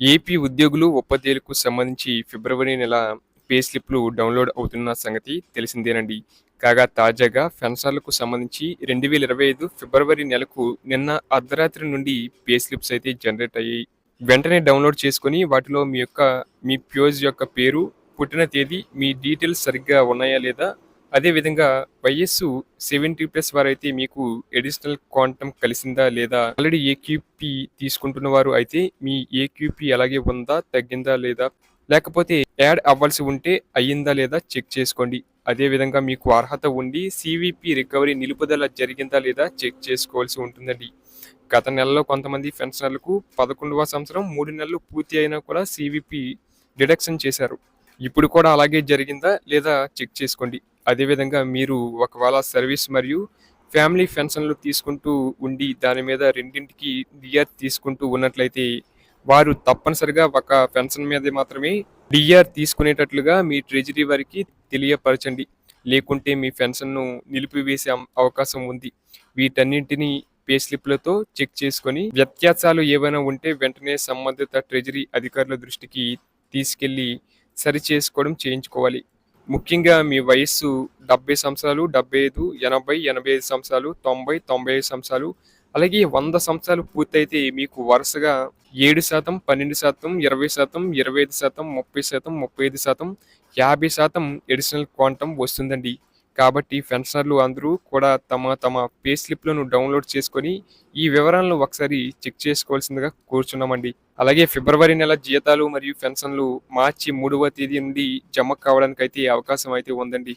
AP ఉద్యోగులు ఒప్పందాలకు సంబంధించి ఫిబ్రవరి నెల పే స్లిప్లు డౌన్లోడ్ అవుతున్న సంగతి తెలిసిందేనండి. కాగా తాజాగా పెన్షన్లకు సంబంధించి రెండు వేల ఇరవై ఐదు ఫిబ్రవరి నెలకు నిన్న అర్ధరాత్రి నుండి పే స్లిప్స్ అయితే జనరేట్ అయ్యాయి. వెంటనే డౌన్లోడ్ చేసుకుని వాటిలో మీ యొక్క మీ ప్యూజ్ యొక్క పేరు పుట్టిన తేదీ మీ డీటెయిల్స్ సరిగ్గా ఉన్నాయా లేదా అదేవిధంగా వయస్సు సెవెంటీ ప్లస్ వారైతే మీకు ఎడిషనల్ క్వాంటమ్ కలిసిందా లేదా? ఆల్రెడీ ఏక్యూపీ తీసుకుంటున్న వారు అయితే మీ ఏక్యూపీ అలాగే ఉందా తగ్గిందా లేదా? లేకపోతే యాడ్ అవ్వాల్సి ఉంటే అయ్యిందా లేదా చెక్ చేసుకోండి. అదేవిధంగా మీకు అర్హత ఉండి సివిపి రికవరీ నిలుపుదల జరిగిందా లేదా చెక్ చేసుకోవాల్సి ఉంటుందండి. గత నెలలో కొంతమంది పెన్షనర్లకు పదకొండవ సంవత్సరం మూడు నెలలు పూర్తి అయినా కూడా సివిపి డిడక్షన్ చేశారు. ఇప్పుడు కూడా అలాగే జరిగిందా లేదా చెక్ చేసుకోండి. అదేవిధంగా మీరు ఒకవేళ సర్వీస్ మరియు ఫ్యామిలీ పెన్షన్లు తీసుకుంటూ ఉండి దాని మీద రెండింటికి డిఆర్ తీసుకుంటూ ఉన్నట్లయితే వారు తప్పనిసరిగా ఒక పెన్షన్ మీద మాత్రమే డిఆర్ తీసుకునేటట్లుగా మీ ట్రెజరీ వారికి తెలియపరచండి. లేకుంటే మీ పెన్షన్ను నిలిపివేసే అవకాశం ఉంది. వీటన్నింటినీ పే స్లిప్లతో చెక్ చేసుకొని వ్యత్యాసాలు ఏవైనా ఉంటే వెంటనే సంబంధిత ట్రెజరీ అధికారుల దృష్టికి తీసుకెళ్ళి సరి చేసుకోవడం చేయించుకోవాలి. ముఖ్యంగా మీ వయస్సు డెబ్బై సంవత్సరాలు డెబ్బై ఐదు ఎనభై ఎనభై ఐదు సంవత్సరాలు తొంభై తొంభై ఐదు సంవత్సరాలు అలాగే వంద సంవత్సరాలు పూర్తయితే మీకు వరుసగా ఏడు శాతం పన్నెండు శాతం ఇరవై శాతం ఇరవై ఐదు శాతం ముప్పై శాతం ముప్పై ఐదు శాతం యాభై శాతం ఎడిషనల్ క్వాంటమ్ వస్తుందండి. కాబట్టి పెన్షనర్లు అందరూ కూడా తమ తమ పే స్లిప్లను డౌన్లోడ్ చేసుకొని ఈ వివరాలను ఒకసారి చెక్ చేసుకోవాల్సిందిగా కోరుచున్నామండి. అలాగే ఫిబ్రవరి నెల జీతాలు మరియు పెన్షన్లు మార్చి మూడవ తేదీ నుండి జమ కావడానికి అయితే అవకాశం అయితే ఉందండి.